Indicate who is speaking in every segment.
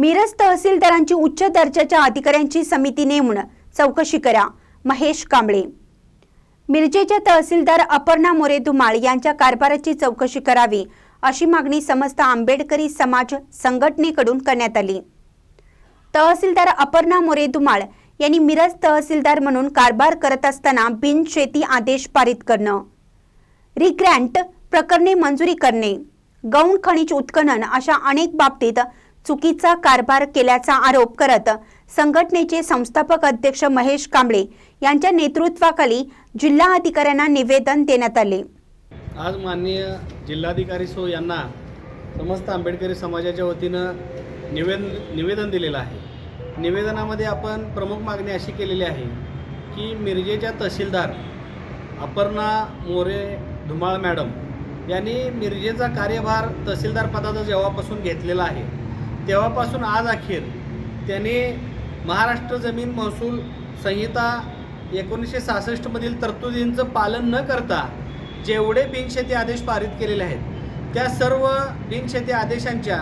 Speaker 1: मिरज तहसीलदारांची उच्च दर्जाच्या अधिकाऱ्यांची समिती नेमून चौकशी करा महेश कांबळे. मिरजेच्या तहसीलदार अपर्णा मोरे धुमाळ यांच्या कारभाराची चौकशी करावी अशी मागणी समस्त आंबेडकरी समाज संघटनेकडून करण्यात आली. तहसीलदार अपर्णा मोरे धुमाळ यांनी मिरज तहसीलदार म्हणून कारभार करत असताना बिनशेती आदेश पारित करणं. रिग्रँट प्रकरणे मंजुरी करणे. गौण खनिज उत्खनन अशा अनेक बाबतीत चुकीचा कारभार केल्याचा आरोप करत संघटनेचे संस्थापक अध्यक्ष महेश कांबळे यांच्या नेतृत्वाखाली जिल्हा अधिकाऱ्यांना निवेदन देण्यात आले.
Speaker 2: आज माननीय जिल्हाधिकारी सो यांना समस्त आंबेडकरी समाजाच्या वतीनं निवेदन निवेदन दिलेलं आहे. निवेदनामध्ये आपण प्रमुख मागणी अशी केलेली आहे की मिरजेच्या तहसीलदार अपर्णा मोरे धुमाळ मॅडम यांनी मिरजेचा कार्यभार तहसीलदार पदाचा जेव्हापासून घेतलेला आहे तेव्हापासून आज अखेर त्याने महाराष्ट्र जमीन महसूल संहिता एकोणीसशे सहासष्टमधील तरतुदींचं पालन न करता जेवढे बिनशेती आदेश पारित केलेले आहेत त्या सर्व बिनशेती आदेशांच्या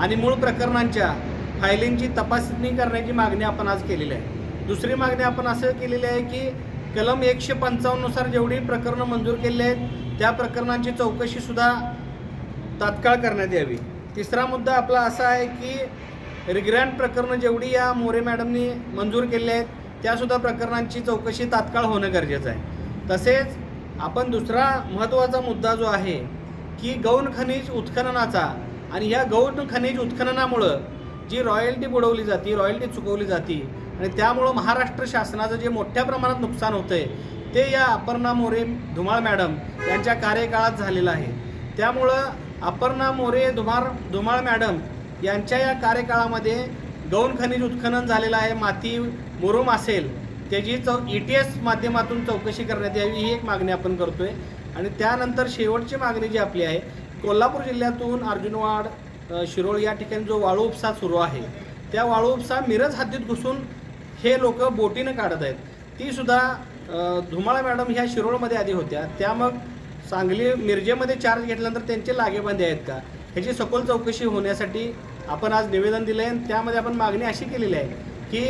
Speaker 2: आणि मूळ प्रकरणांच्या फायलिंगची तपासणी करण्याची मागणी आपण आज केलेली आहे. दुसरी मागणी आपण असं केलेली आहे की कलम एकशे पंचावन्ननुसार जेवढी प्रकरणं मंजूर केली आहेत त्या प्रकरणांची चौकशीसुद्धा तात्काळ करण्यात यावी. तिसरा मुद्दा आपला असा आहे की रिग्रँट प्रकरणं जेवढी या मोरे मॅडमनी मंजूर केली आहेत त्यासुद्धा प्रकरणांची चौकशी तात्काळ होणं गरजेचं आहे. तसेच आपण दुसरा महत्त्वाचा मुद्दा जो आहे की गौण खनिज उत्खननाचा आणि ह्या गौण खनिज उत्खननामुळं जी रॉयल्टी बुडवली जाते रॉयल्टी चुकवली जाते आणि त्यामुळं महाराष्ट्र शासनाचं जे मोठ्या प्रमाणात नुकसान होतं आहे ते या अपर्णा मोरे धुमाळ मॅडम यांच्या कार्यकाळात झालेलं आहे. त्यामुळं अपर्णा मोरे धुमार धुमाळ मॅडम यांच्या या कार्यकाळामध्ये गौण खनिज उत्खनन झालेलं आहे माती मुरुम असेल त्याची चौ ई टी एस माध्यमातून चौकशी करण्यात यावी ही एक मागणी आपण करतो आहे आणि त्यानंतर शेवटची मागणी जी आपली आहे कोल्हापूर जिल्ह्यातून अर्जुनवाड शिरोळ या ठिकाणी जो वाळू उपसा सुरू आहे त्या वाळू उपसा मिरज हद्दीत घुसून हे लोक बोटीनं काढत आहेत. तीसुद्धा धुमाळ मॅडम ह्या शिरोळमध्ये आधी होत्या. त्या मग सांगली मिरजेमध्ये चार्ज घेतल्यानंतर त्यांचे लागेबांधे आहेत का? ह्याची सखोल चौकशी होण्यासाठी आपण आज निवेदन दिलं आहे त्यामध्ये आपण मागणी अशी केलेली आहे की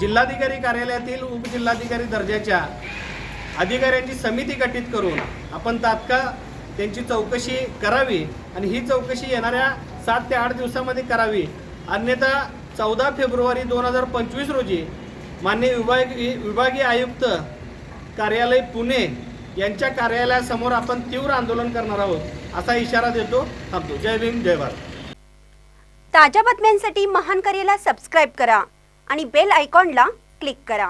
Speaker 2: जिल्हाधिकारी कार्यालयातील उपजिल्हाधिकारी दर्जाच्या अधिकाऱ्यांची समिती गठीत करून आपण तात्काळ त्यांची चौकशी करावी आणि ही चौकशी येणाऱ्या सात ते आठ दिवसामध्ये करावी. अन्यथा चौदा फेब्रुवारी दोन हजार पंचवीस रोजी मान्य विभागीय विभागीय आयुक्त कार्यालय पुणे यांच्या कार्यालयासमोर आपण तीव्र आंदोलन करणार आहोत असा इशारा देतो थांबतो जय भीम जय भारत.
Speaker 1: ताज्या बातम्यांसाठी महान करेला सबस्क्राईब करा आणि बेल आयकॉनला क्लिक करा.